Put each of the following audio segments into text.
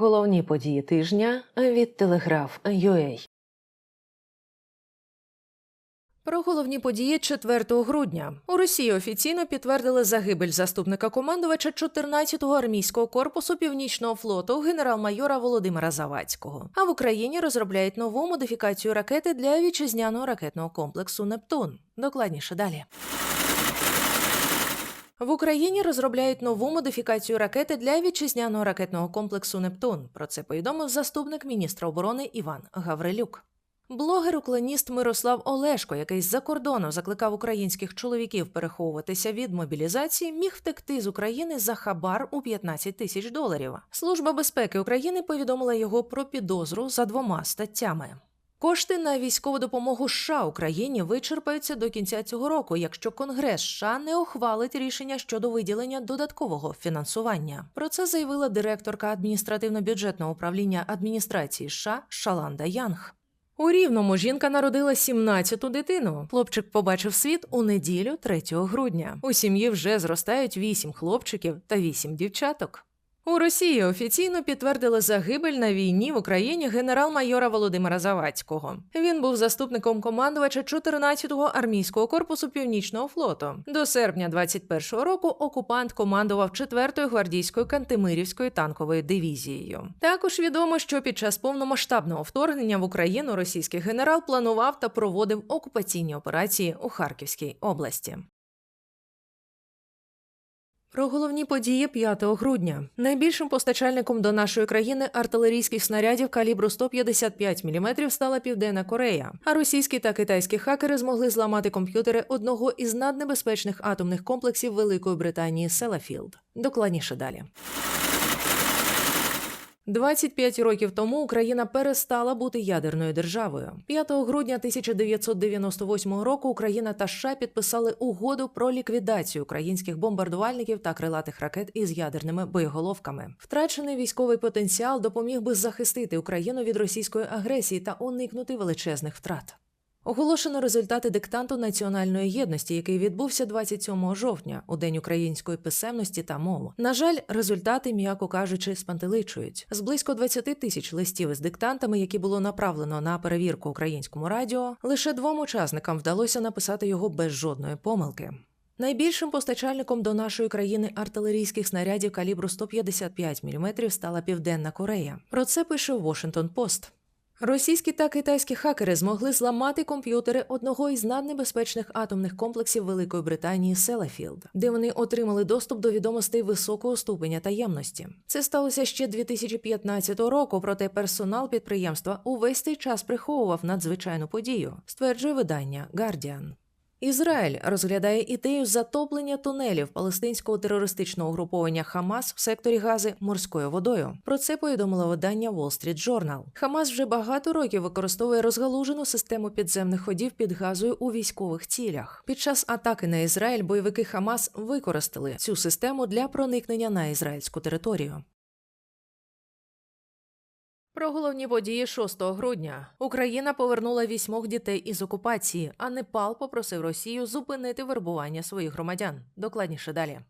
Головні події тижня від Телеграф.UA. Про головні події 4 грудня у Росії офіційно підтвердили загибель заступника командувача 14-го армійського корпусу північного флоту генерал-майора Володимира Завадського. А в Україні розробляють нову модифікацію ракети для вітчизняного ракетного комплексу Нептун. Докладніше далі. В Україні розробляють нову модифікацію ракети для вітчизняного ракетного комплексу Нептун. Про це повідомив заступник міністра оборони Іван Гаврилюк. Блогер-уклоніст Мирослав Олешко, який з-за кордону закликав українських чоловіків переховуватися від мобілізації, міг втекти з України за хабар у 15 тисяч доларів. Служба безпеки України повідомила його про підозру за двома статтями. Кошти на військову допомогу США Україні вичерпаються до кінця цього року, якщо Конгрес США не ухвалить рішення щодо виділення додаткового фінансування. Про це заявила директорка адміністративно-бюджетного управління адміністрації США Шаланда Янг. У рівному жінка народила 17-ту дитину. Хлопчик побачив світ у неділю 3 грудня. У сім'ї вже зростають 8 хлопчиків та 8 дівчаток. У Росії офіційно підтвердили загибель на війні в Україні генерал-майора Володимира Завадського. Він був заступником командувача 14-го армійського корпусу Північного флоту. До серпня 21-го року окупант командував 4-ю гвардійською Кантемирівською танковою дивізією. Також відомо, що під час повномасштабного вторгнення в Україну російський генерал планував та проводив окупаційні операції у Харківській області. Про головні події 5 грудня найбільшим постачальником до нашої країни артилерійських снарядів калібру 155 мм стала Південна Корея. А російські та китайські хакери змогли зламати комп'ютери одного із наднебезпечних атомних комплексів Великої Британії Селафілд. Докладніше далі. 25 років тому Україна перестала бути ядерною державою. 5 грудня 1998 року Україна та США підписали угоду про ліквідацію українських бомбардувальників та крилатих ракет із ядерними боєголовками. Втрачений військовий потенціал допоміг би захистити Україну від російської агресії та уникнути величезних втрат. Оголошено результати диктанту національної єдності, який відбувся 27 жовтня, у день української писемності та мов. На жаль, результати, м'яко кажучи, спантеличують з близько 20 тисяч листів із диктантами, які було направлено на перевірку українському радіо. Лише двом учасникам вдалося написати його без жодної помилки. Найбільшим постачальником до нашої країни артилерійських снарядів калібру 155 мм стала Південна Корея. Про це пише Washington Post. Російські та китайські хакери змогли зламати комп'ютери одного із наднебезпечних атомних комплексів Великої Британії Селафілд, де вони отримали доступ до відомостей високого ступеня таємності. Це сталося ще 2015 року, проте персонал підприємства увесь цей час приховував надзвичайну подію, стверджує видання Guardian. Ізраїль розглядає ідею затоплення тунелів палестинського терористичного угруповання Хамас в секторі Гази морською водою. Про це повідомило видання Wall Street Journal. Хамас вже багато років використовує розгалужену систему підземних ходів під газою у військових цілях. Під час атаки на Ізраїль бойовики Хамас використали цю систему для проникнення на ізраїльську територію. Про головні події 6 грудня Україна повернула вісьмох дітей із окупації, а Непал попросив Росію зупинити вербування своїх громадян. Докладніше далі.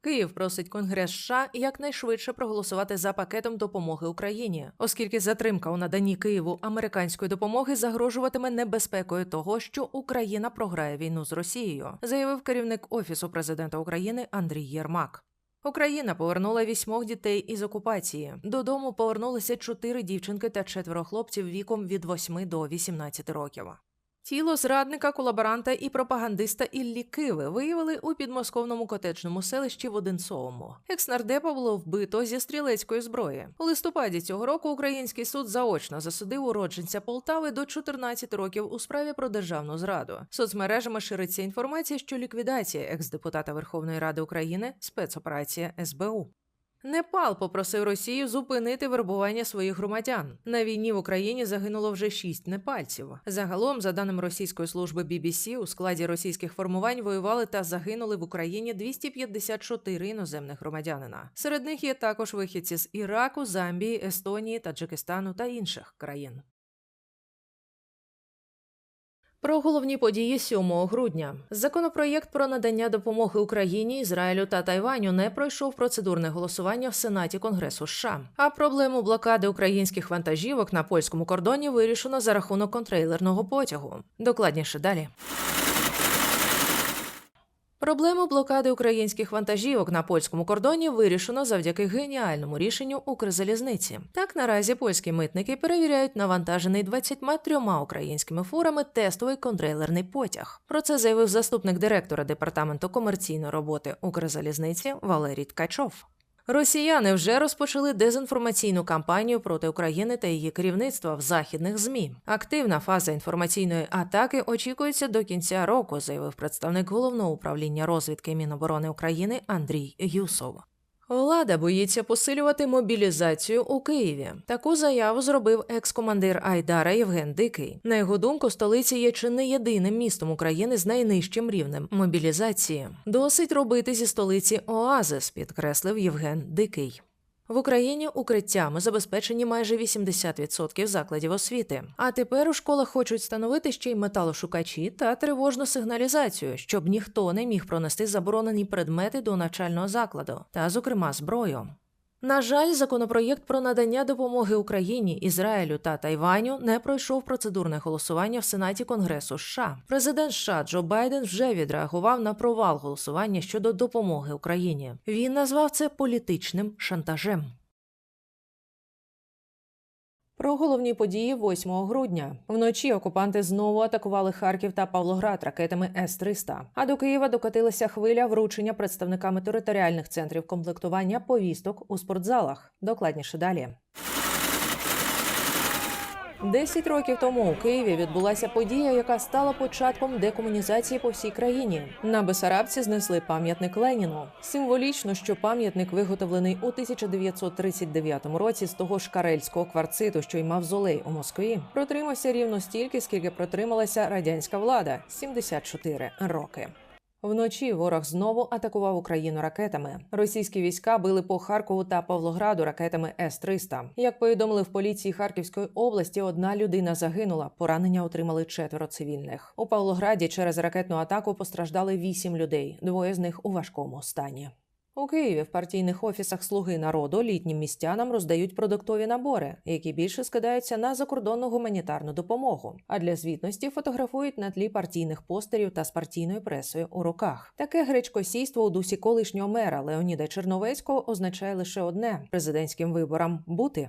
Київ просить Конгрес США якнайшвидше проголосувати за пакетом допомоги Україні, оскільки затримка у наданні Києву американської допомоги загрожуватиме небезпекою того, що Україна програє війну з Росією, заявив керівник офісу президента України Андрій Єрмак. Україна повернула вісьмох дітей із окупації. Додому повернулися чотири дівчинки та четверо хлопців віком від 8 до 18 років. Тіло зрадника, колаборанта і пропагандиста Іллі Киви виявили у підмосковному котечному селищі в Одинцовому. Екснардепа було вбито зі стрілецької зброї. У листопаді цього року український суд заочно засудив уродженця Полтави до 14 років у справі про державну зраду. Соцмережами шириться інформація, що ліквідація екс-депутата Верховної Ради України спецоперація СБУ. Непал попросив Росію зупинити вербування своїх громадян. На війні в Україні загинуло вже шість непальців. Загалом, за даними російської служби BBC, у складі російських формувань воювали та загинули в Україні 254 іноземних громадянина. Серед них є також вихідці з Іраку, Замбії, Естонії, Таджикистану та інших країн. Про головні події 7 грудня. Законопроєкт про надання допомоги Україні, Ізраїлю та Тайваню не пройшов процедурне голосування в Сенаті Конгресу США. А проблему блокади українських вантажівок на польському кордоні вирішено за рахунок контрейлерного потягу. Докладніше далі. Проблему блокади українських вантажівок на польському кордоні вирішено завдяки геніальному рішенню Укрзалізниці. Так наразі польські митники перевіряють навантажений 23 українськими фурами тестовий контрейлерний потяг. Про це заявив заступник директора департаменту комерційної роботи Укрзалізниці Валерій Ткачов. Росіяни вже розпочали дезінформаційну кампанію проти України та її керівництва в західних змі. Активна фаза інформаційної атаки очікується до кінця року, заявив представник головного управління розвідки Міноборони України Андрій Юсов. Влада боїться посилювати мобілізацію у Києві. Таку заяву зробив екс-командир Айдара Євген Дикий. На його думку, столиця є чи не єдиним містом України з найнижчим рівнем мобілізації. Досить робити зі столиці Оазис, підкреслив Євген Дикий. В Україні укриттями забезпечені майже 80% закладів освіти. А тепер у школах хочуть встановити ще й металошукачі та тривожну сигналізацію, щоб ніхто не міг пронести заборонені предмети до навчального закладу, та, зокрема, зброю. На жаль, законопроєкт про надання допомоги Україні, Ізраїлю та Тайваню не пройшов процедурне голосування в Сенаті Конгресу США. Президент США Джо Байден вже відреагував на провал голосування щодо допомоги Україні. Він назвав це політичним шантажем. Про головні події 8 грудня. Вночі окупанти знову атакували Харків та Павлоград ракетами С-300. А до Києва докотилася хвиля вручення представниками територіальних центрів комплектування повісток у спортзалах. Докладніше далі. Десять років тому у Києві відбулася подія, яка стала початком декомунізації по всій країні. На Бесарабці знесли пам'ятник Леніну. Символічно, що пам'ятник виготовлений у 1939 році з того ж карельського кварциту, що й мавзолей у Москві, протримався рівно стільки, скільки протрималася радянська влада 74 роки. Вночі ворог знову атакував Україну ракетами. Російські війська били по Харкову та Павлограду ракетами С-300. Як повідомили в поліції Харківської області, одна людина загинула. Поранення отримали четверо цивільних. У Павлограді через ракетну атаку постраждали вісім людей. Двоє з них у важкому стані. У Києві в партійних офісах Слуги народу літнім містянам роздають продуктові набори, які більше скидаються на закордонну гуманітарну допомогу. А для звітності фотографують на тлі партійних постерів та з партійною пресою у руках. Таке гречкосійство у дусі колишнього мера Леоніда Черновецького означає лише одне президентським виборам бути.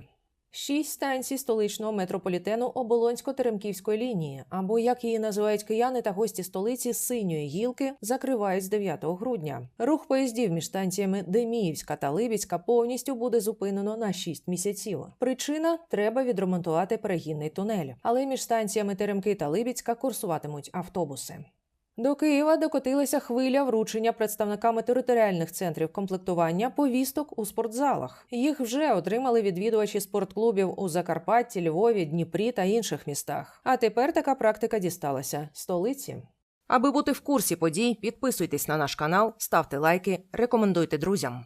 Шість станцій столичного метрополітену Оболонсько-Теремківської лінії, або як її називають кияни та гості столиці синьої гілки, закривають з 9 грудня. Рух поїздів між станціями Деміївська та Либіцька повністю буде зупинено на 6 місяців. Причина треба відремонтувати перегінний тунель, але між станціями Теремки та Либіцька курсуватимуть автобуси. До Києва докотилася хвиля вручення представниками територіальних центрів комплектування повісток у спортзалах. Їх вже отримали відвідувачі спортклубів у Закарпатті, Львові, Дніпрі та інших містах. А тепер така практика дісталася столиці. Аби бути в курсі подій, підписуйтесь на наш канал, ставте лайки, рекомендуйте друзям.